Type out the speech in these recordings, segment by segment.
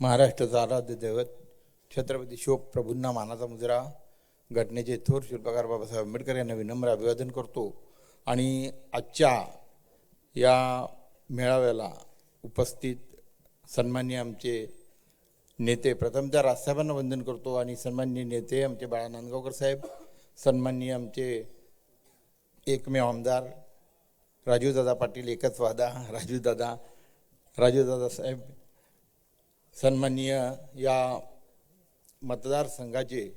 महाराष्ट्राचा आराध्य दैवत छत्रपती शिवप्रभूंना मानाचा मुजरा घटनेचे थोर शिल्पकार बाबासाहेब आंबेडकर यांना विनम्र अभिवादन करतो. आणि आजच्या या मेळाव्याला उपस्थित सन्मान्य आमचे नेते प्रथमतः राजसाहेबांना वंदन करतो आणि सन्मान्य नेते आमचे बाळा नांदगावकर साहेब सन्मान्य आमचे एकमेव आमदार राजूदादा पाटील एकच वादा राजूदादा राजूदादा साहेब सन्माननीय या मतदारसंघाचे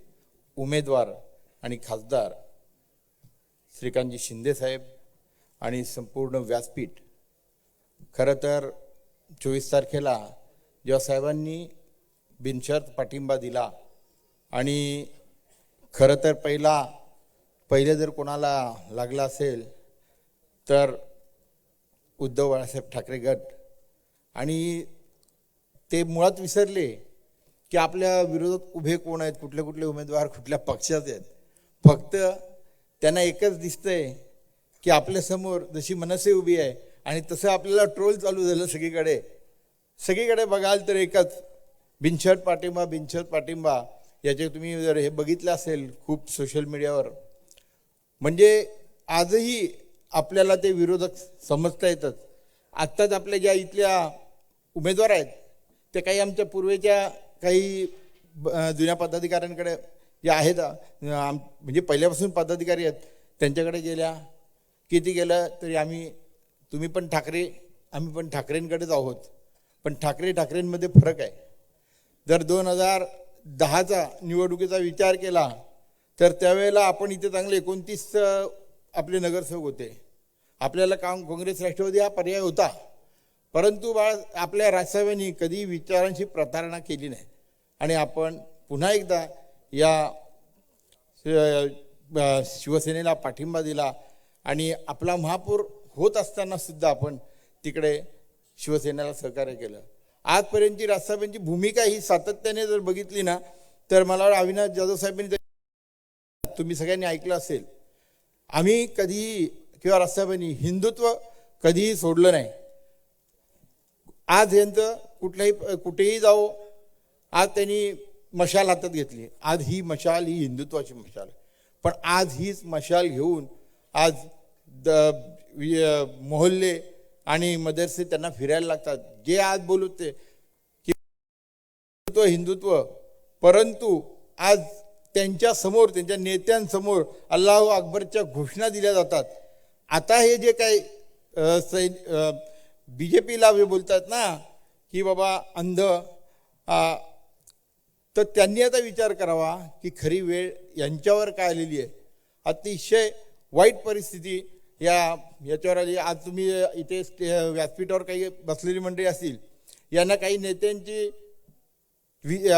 उमेदवार आणि खासदार श्रीकांतजी शिंदेसाहेब आणि संपूर्ण व्यासपीठ. खरं तर चोवीस तारखेला जेव्हा साहेबांनी बिनशर्त पाठिंबा दिला आणि खरं तर पहिला पहिले जर कोणाला लागला असेल तर उद्धव बाळासाहेब ठाकरे गट आणि ते मुळात विसरले की आपल्या विरोधात उभे कोण आहेत कुठले कुठले उमेदवार कुठल्या पक्षाचे आहेत. फक्त त्यांना एकच दिसतंय की आपल्यासमोर जशी मनसे उभी आहे आणि तसं आपल्याला ट्रोल चालू झालं सगळीकडे. सगळीकडे बघाल तर एकच बिनशर्ट पाठिंबा बिनशर्ट पाठिंबा. याचे तुम्ही जर हे बघितलं असेल खूप सोशल मीडियावर म्हणजे आजही आपल्याला ते विरोधक समजता येतात. आत्ताच आपल्या ज्या इथल्या उमेदवार आहेत ते काही आमच्या पूर्वेच्या काही ब- जुन्या पदाधिकाऱ्यांकडे जे आहेत आम- म्हणजे पहिल्यापासून पदाधिकारी आहेत त्यांच्याकडे गेल्या. किती गेलं तरी आम्ही तुम्ही पण ठाकरे आम्ही पण ठाकरेंकडेच आहोत. पण ठाकरे ठाकरेंमध्ये फरक आहे. जर दोन हजार दहाचा निवडणुकीचा विचार केला तर त्यावेळेला आपण इथे चांगले एकोणतीस आपले नगरसेवक होते. आपल्याला काम काँग्रेस राष्ट्रवादी हा पर्याय होता. परंतु बाळ आपल्या राजसाहेबांनी कधी विचारांची प्रतारणा केली नाही. आणि आपण पुन्हा एकदा या शिवसेनेला पाठिंबा दिला आणि आपला महापौर होत असताना सुद्धा आपण तिकडे शिवसेनेला सहकार्य केलं. आजपर्यंतची राजसाहेबांची भूमिका ही सातत्याने जर बघितली ना तर मला अविनाश जाधव साहेबांनी तुम्ही सगळ्यांनी ऐकलं असेल. आम्ही कधीही किंवा राजसाहेबांनी हिंदुत्व कधीही सोडलं नाही. आज यांचं कुठल्याही कुठेही जाओ आज त्यांनी मशाल हातात घेतली. आज ही मशाल ही हिंदुत्वाची मशाल. पण आज हीच मशाल घेऊन आज द मोहल्ले आणि मदरसे त्यांना फिरायला लागतात. जे आज बोलत ते की हिंदुत्व हिंदुत्व परंतु आज त्यांच्यासमोर त्यांच्या नेत्यांसमोर अल्लाह अकबरच्या घोषणा दिल्या जातात. आता हे जे काही सैन बी जे पीला जे बोलतात ना की बाबा अंध तर त्यांनी आता विचार करावा की खरी वेळ यांच्यावर काय आलेली आहे. अतिशय वाईट परिस्थिती या याच्यावर आली. आज तुम्ही इथे स्टे- व्यासपीठावर काही बसलेली मंडळी असतील यांना काही नेत्यांची वि-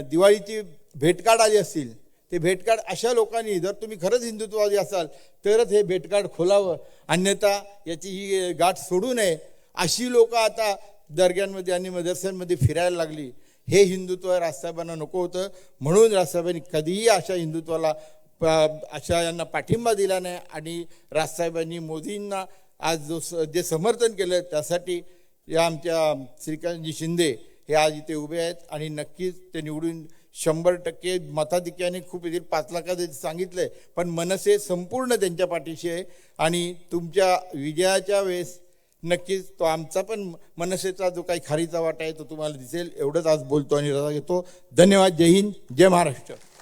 दिवाळीची भेटकार्ड आली असतील ते भेटकार्ड अशा लोकांनी जर तुम्ही खरंच हिंदुत्ववादी असाल तरच हे भेटकार्ड खोलावं. अन्यथा याची ही गाठ सोडू नये. अशी लोक आता दर्ग्यांमध्ये आणि मदरस्यांमध्ये फिरायला लागली. हे हिंदुत्व राजसाहेबांना नको होतं. म्हणून राजसाहेबांनी कधीही अशा हिंदुत्वाला प- अशा यांना पाठिंबा दिला नाही आणि राजसाहेबांनी मोदींना आज जो स- जे समर्थन केलं त्यासाठी या आमच्या श्रीकांतजी शिंदे हे आज इथे उभे आहेत आणि नक्कीच ते निवडून शंभर टक्के मताधिक्याने खूप येथील पाच लाखात आहे पण मनसे संपूर्ण त्यांच्या पाठीशी आहे आणि तुमच्या विजयाच्या वेळेस नक्कीच तो आमचा पण मनसेचा जो काही खारीचा वाटा आहे तो तुम्हाला दिसेल. एवढंच आज बोलतो आणि रजा घेतो. धन्यवाद. जय हिंद. जय महाराष्ट्र.